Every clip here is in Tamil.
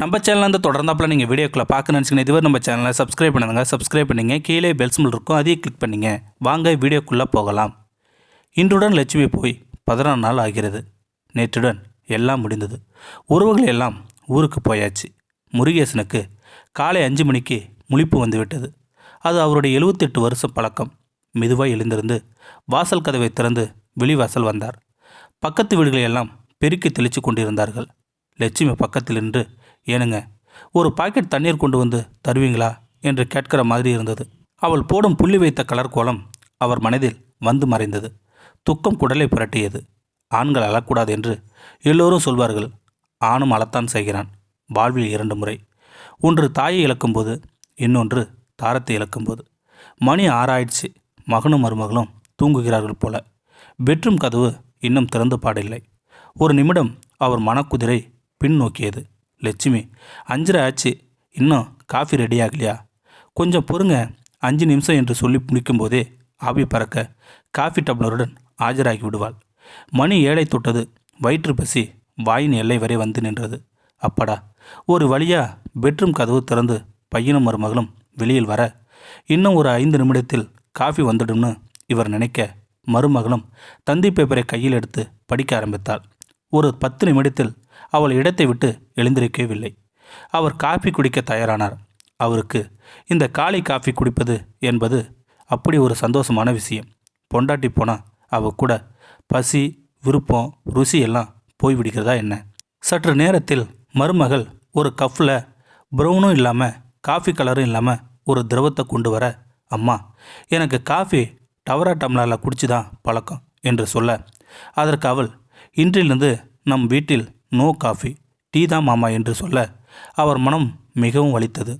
நம்ம சேனலில் வந்து தொடர்ந்தாப்பில் நீங்கள் வீடியோக்களை பார்க்க நினச்சிங்கன்னா இதுவரை நம்ம சேனலை சப்ஸ்கிரைப் பண்ணுங்க சப்ஸ்கிரைப் பண்ணிங்க. கீழே பெல் இருக்கும் அதையும் கிளிக் பண்ணிங்க. வாங்க வீடியோக்குள்ளே போகலாம். இன்றுடன் லட்சுமி போய் பதினாறு நாள் ஆகிறது. நேற்றுடன் எல்லாம் முடிந்தது. உறவுகள் எல்லாம் ஊருக்கு போயாச்சு. முருகேசனுக்கு காலை அஞ்சு மணிக்கு முழிப்பு வந்துவிட்டது. அது அவருடைய எழுபத்தெட்டு வருஷம் பழக்கம். மெதுவாக எழுந்திருந்து வாசல் கதவை திறந்து வெளிவாசல் வந்தார். பக்கத்து வீடுகளை எல்லாம் பெருக்கி தெளித்து கொண்டிருந்தார்கள். லட்சுமி பக்கத்தில் நின்று ஏனுங்க ஒரு பாக்கெட் தண்ணீர் கொண்டு வந்து தருவீங்களா? என்று கேட்கிற மாதிரி இருந்தது. அவள் போடும் புள்ளி வைத்த கலர் கோலம் அவர் மனதில் வந்து மறைந்தது. துக்கம் குடலை புரட்டியது. ஆண்கள் அழக்கூடாது என்று எல்லோரும் சொல்வார்கள். ஆணும் அழத்தான் செய்கிறான். வாழ்வில் இரண்டு முறை. ஒன்று தாயை இழக்கும்போது இன்னொன்று தாரத்தை இழக்கும்போது. மணி ஆறாயிடுச்சு. மகனும் மருமகளும் தூங்குகிறார்கள் போல. பெட்ரூம் கதவு இன்னும் திறந்து பாடில்லை. ஒரு நிமிடம் அவர் மனக்குதிரை பின்னோக்கியது. லட்சுமி அஞ்சரை ஆச்சு. இன்னும் காஃபி ரெடி ஆகலையா? கொஞ்சம் பொறுங்க. அஞ்சு நிமிஷம் என்று சொல்லி முடிக்கும்போதே ஆவி பறக்க காஃபி டம்ளருடன் ஆஜராகி விடுவாள். மணி ஏழை தொட்டது. வயிற்று பசி வாயின் எல்லை வரை வந்து நின்றது. அப்படா ஒரு வழியா பெட்ரூம் கதவு திறந்து பையனும் மருமகளும் வெளியில் வர இன்னும் ஒரு ஐந்து நிமிடத்தில் காஃபி வந்துடும்னு இவர் நினைக்க மருமகளும் தந்தி பேப்பரை கையில் எடுத்து படிக்க ஆரம்பித்தாள். ஒரு பத்து நிமிடத்தில் அவள் இடத்தை விட்டு எழுந்திருக்கவில்லை. அவர் காஃபி குடிக்க தயாரானார். அவருக்கு இந்த காலை காஃபி குடிப்பது என்பது அப்படி ஒரு சந்தோஷமான விஷயம். பொண்டாட்டி போனால் அவ கூட பசி விருப்பம் ருசி எல்லாம் போய்விடுகிறதா என்ன? சற்று நேரத்தில் மருமகள் ஒரு கஃப்பில் ப்ரௌனும் இல்லாமல் காஃபி கலரும் இல்லாமல் ஒரு திரவத்தை கொண்டு வர அம்மா எனக்கு காஃபி டவரா டம்ளரில் குடிச்சு தான் பழக்கம் என்று சொல்ல அதற்கு அவள் இன்றிலிருந்து நம் வீட்டில் நோ காஃபி டீ தான் மாமா என்று சொல்ல அவர் மனம் மிகவும் வலித்தது.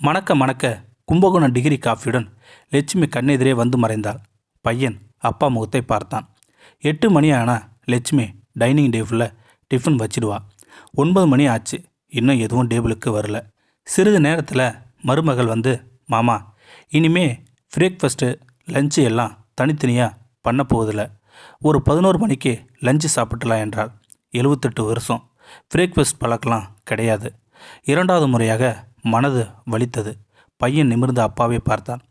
மணக்க மணக்க கும்பகோணம் டிகிரி காஃபியுடன் லட்சுமி கண்ணெதிரே வந்து மறைந்தாள். பையன் அப்பா முகத்தை பார்த்தான். எட்டு மணி ஆனால் லட்சுமி டைனிங் டேபிளில் டிஃபன் வச்சிடுவா. ஒன்பது மணி ஆச்சு இன்னும் எதுவும் டேபிளுக்கு வரல. சிறிது நேரத்தில் மருமகள் வந்து மாமா இனிமே பிரேக்ஃபஸ்ட்டு லஞ்சு எல்லாம் தனித்தனியாக பண்ண போவதில்ல. ஒரு பதினோரு மணிக்கு லஞ்சு சாப்பிட்டலாம் என்றாள் எழுபத்தெட்டு வருஷம். பிரேக்ஃபாஸ்ட் பழக்கலாம் கிடையாது. இரண்டாவது முறையாக மனது வலித்தது. பையன் நிமிர்ந்த அப்பாவை பார்த்தான்.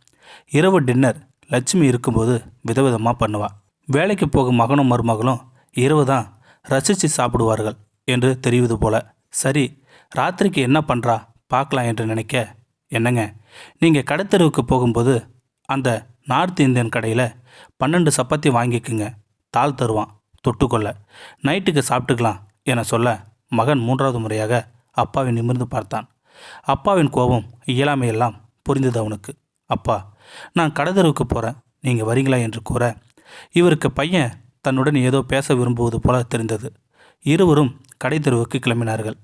இரவு டின்னர் லட்சுமி இருக்கும்போது விதவிதமாக பண்ணுவா. வேலைக்கு போகும் மகனும் மருமகளும் இரவு தான் ரசித்து சாப்பிடுவார்கள் என்று தெரிவது போல. சரி ராத்திரிக்கு என்ன பண்ணுறா பார்க்கலாம் என்று நினைக்க என்னங்க நீங்கள் கடைத்தெருவுக்கு போகும்போது அந்த நார்த் இந்தியன் கடையில் பன்னெண்டு சப்பாத்தி வாங்கிக்குங்க. தாள் தருவான். தொட்டுக்கொள்ள. நைட்டுக்கு சாப்பிட்டுக்கலாம் என சொல்ல மகன் மூன்றாவது முறையாக அப்பாவை நிமிர்ந்து பார்த்தான். அப்பாவின் கோபம் இயலாமையெல்லாம் புரிந்தது அவனுக்கு. அப்பா நான் கடைத்தெருவுக்கு போகிறேன் நீங்கள் வரீங்களா என்று கூற இவருக்கு பையன் தன்னுடன் ஏதோ பேச விரும்புவது போல தெரிந்தது. இருவரும் கடை தெருவுக்கு கிளம்பினார்கள்.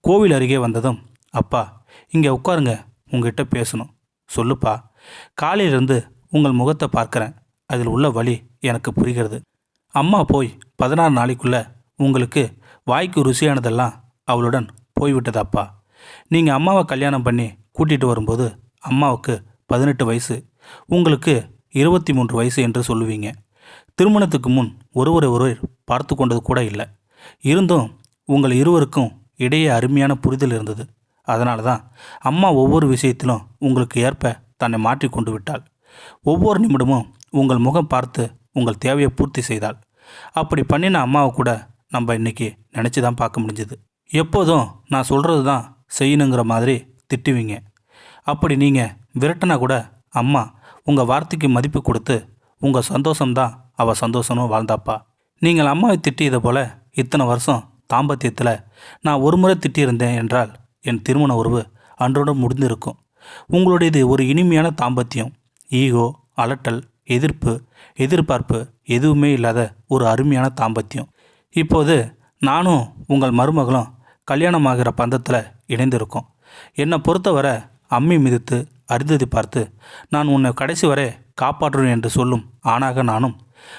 கோவில் அருகே வந்ததும் அப்பா இங்கே உட்காருங்க. உங்ககிட்ட பேசணும். சொல்லுப்பா. காலையிலிருந்து உங்கள் முகத்தை பார்க்குறேன். அதில் உள்ள வழி எனக்கு புரிகிறது. அம்மா போய் பதினாறு நாளைக்குள்ளே உங்களுக்கு வாய்க்கு ருசியானதெல்லாம் அவளுடன் போய்விட்டதாப்பா. நீங்கள் அம்மாவை கல்யாணம் பண்ணி கூட்டிகிட்டு வரும்போது அம்மாவுக்கு பதினெட்டு வயசு உங்களுக்கு இருபத்தி மூன்று வயசு என்று சொல்லுவீங்க. திருமணத்துக்கு முன் ஒருவரை ஒருவர் பார்த்து கொண்டது கூட இல்லை. இருந்தும் உங்கள் இருவருக்கும் இடையே அருமையான புரிதல் இருந்தது. அதனால தான் அம்மா ஒவ்வொரு விஷயத்திலும் உங்களுக்கு ஏற்ப தன்னை மாற்றி கொண்டு விட்டாள். ஒவ்வொரு நிமிடமும் உங்கள் முகம் பார்த்து உங்கள் தேவையை பூர்த்தி செய்தாள் அப்படி பண்ணின அம்மாவை கூட நம்ம இன்னைக்கு நினச்சி தான் பார்க்க முடிஞ்சது. எப்போதும் நான் சொல்கிறது தான் செய்யணுங்கிற மாதிரி திட்டுவீங்க. அப்படி நீங்கள் விரட்டினா கூட அம்மா உங்கள் வார்த்தைக்கு மதிப்பு கொடுத்து உங்கள் சந்தோஷம்தான் அவள் சந்தோஷமும் வாழ்ந்தாப்பா. நீங்கள் அம்மாவை திட்டியது போல் இத்தனை வருஷம் தாம்பத்தியத்தில் நான் ஒரு முறை திட்டியிருந்தேன் என்றால் என் திருமண உறவு அன்றோடு முடிந்திருக்கும். உங்களுடையது ஒரு இனிமையான தாம்பத்தியம். ஈகோ அலட்டல் எதிர்ப்பு எதிர்பார்ப்பு எதுவுமே இல்லாத ஒரு அருமையான தாம்பத்தியம். இப்போது நானும் உங்கள் மருமகளும் கல்யாணமாகிற பந்தத்தில் இணைந்திருக்கோம். என்னை பொறுத்தவரை அம்மி மிதித்து அருந்ததி பார்த்து நான் உன்னை கடைசி வரை காப்பாற்றுவேன் என்று சொல்லும் ஆணாக நானும்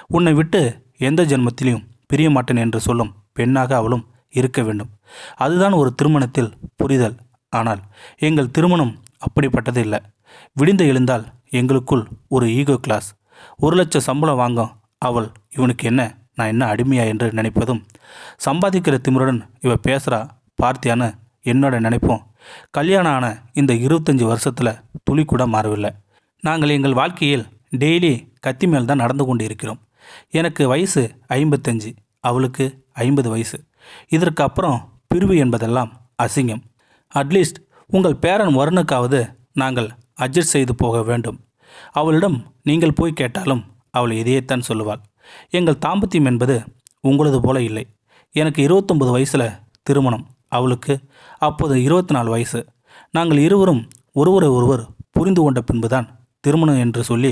உன்னை விட்டு எந்த ஜென்மத்திலையும் பிரிய மாட்டேன் என்று சொல்லும் பெண்ணாக அவளும் இருக்க வேண்டும். அதுதான் ஒரு திருமணத்தில் புரிதல். ஆனால் எங்கள் திருமணம் அப்படிப்பட்டது இல்லை. விடிந்து எழுந்தால் எங்களுக்குள் ஒரு ஈகோ கிளாஸ். ஒரு லட்சம் சம்பளம் வாங்கும். அவள் இவனுக்கு என்ன? நான் என்ன அடிமையா? என்று நினைப்பதும் சம்பாதிக்கிற திமிருடன் இவ பேசுகிறா பார்த்தியான்னு என்னோட நினைப்போம். கல்யாணம் ஆன இந்த இருபத்தஞ்சி வருஷத்தில் துளி கூட மாறவில்லை. நாங்கள் எங்கள் வாழ்க்கையில் டெய்லி கத்தி மேல் தான் நடந்து கொண்டு இருக்கிறோம் எனக்கு வயசு ஐம்பத்தஞ்சு அவளுக்கு ஐம்பது வயசு. இதற்கு அப்புறம் பிரிவு என்பதெல்லாம் அசிங்கம். அட்லீஸ்ட் உங்கள் பேரன் வருணுக்காவது நாங்கள் அட்ஜஸ்ட் செய்து போக வேண்டும். அவளிடம் நீங்கள் போய் கேட்டாலும் அவள் இதையேத்தான் சொல்லுவாள். எங்கள் தாம்பத்தியம் என்பது உங்களது போல இல்லை. எனக்கு இருபத்தொம்பது வயசில் திருமணம். அவளுக்கு அப்போது இருபத்தி நாலு வயசு. நாங்கள் இருவரும் ஒருவரை ஒருவர் புரிந்து கொண்ட பின்புதான் திருமணம் என்று சொல்லி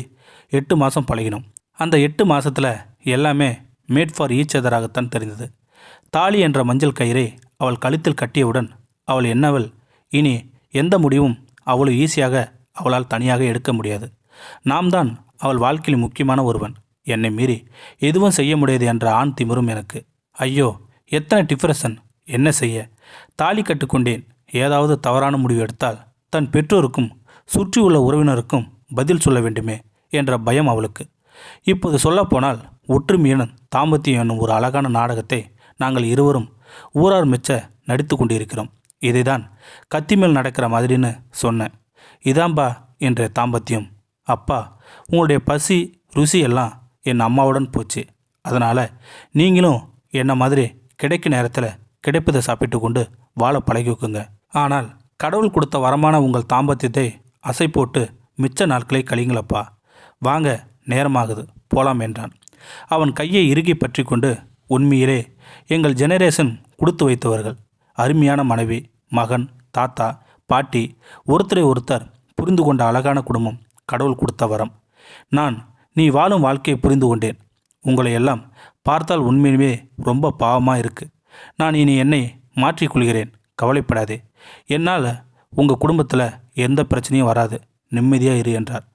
எட்டு மாதம் பழகினோம். அந்த எட்டு மாதத்தில் எல்லாமே மேட் ஃபார் ஈச் அதராகத்தான் தெரிந்தது. தாலி என்ற மஞ்சள் கயிறை அவள் கழுத்தில் கட்டியவுடன் அவள் என்னவள்? இனி எந்த முடிவும் அவ்வளோ ஈஸியாக அவளால் தனியாக எடுக்க முடியாது. நாம் தான் அவள் வாழ்க்கையில் முக்கியமான ஒருவன். என்னை மீறி எதுவும் செய்ய முடியாது என்ற ஆண் திமிரும் எனக்கு. ஐயோ எத்தனை டிஃப்ரெஷன். என்ன செய்ய? தாலி கட்டுக்கொண்டேன். ஏதாவது தவறான முடிவு எடுத்தால் தன் பெற்றோருக்கும் சுற்றியுள்ள உறவினருக்கும் பதில் சொல்ல வேண்டுமே என்ற பயம் அவளுக்கு. இப்போது சொல்லப்போனால் ஒற்றுமையுடன் தாம்பத்தியம் என்னும் ஒரு அழகான நாடகத்தை நாங்கள் இருவரும் ஊரார் மெச்ச நடித்து கொண்டிருக்கிறோம். இதைதான் கத்தி மேல் நடக்கிற மாதிரின்னு சொன்னேன். இதாம்பா என்ற தாம்பத்தியம். அப்பா உங்களுடைய பசி ருசி எல்லாம் என் அம்மாவுடன் போச்சு. அதனால் நீங்களும் என்ன மாதிரி கிடைக்க நேரத்தில் கிடைப்பதை சாப்பிட்டு கொண்டு வாழ பழகிக்குங்க ஆனால் கடவுள் கொடுத்த வரமான உங்கள் தாம்பத்தியத்தை அசை போட்டு மிச்ச நாட்களை கழிங்களப்பா வாங்க நேரமாகுது. போலாம் என்றான். அவன் கையை இறுகி பற்றி கொண்டு உண்மையிலே எங்கள் ஜெனரேஷன் கொடுத்து வைத்தவர்கள். அருமையான மனைவி மகன் தாத்தா பாட்டி ஒருத்தரை ஒருத்தர் புரிந்து கொண்ட அழகான குடும்பம் கடவுள் கொடுத்த வரம். நான் நீ வாழும் வாழ்க்கையை புரிந்து கொண்டேன். உங்களை எல்லாம் பார்த்தால் உண்மையுமே ரொம்ப பாவமாக இருக்கு. நான் இனி என்னை மாற்றிக்கொள்கிறேன் கவலைப்படாதே. என்னால் உங்கள் குடும்பத்தில் எந்த பிரச்சனையும் வராது. நிம்மதியாக இரு என்றார்.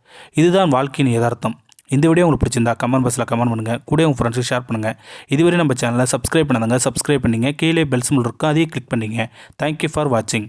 இதுதான் வாழ்க்கையின் யதார்த்தம். இந்த வீடியோ உங்களுக்கு பிடிச்சிருந்தா கமெண்ட் பாக்ஸில் கமெண்ட் பண்ணுங்கள் கூட உங்கள் ஃப்ரெண்ட்ஸுக்கு ஷேர் பண்ணுங்கள் இதுவரை நம்ம சேனலை சப்ஸ்கிரைப் பண்ணாதங்க சப்ஸ்கிரைப் பண்ணிங்க. கீழே பெல்ஸ் சிம்பிள் இருக்கும். அதையும் கிளிக் பண்ணிங்க. தேங்க்யூ ஃபார் வாட்சிங்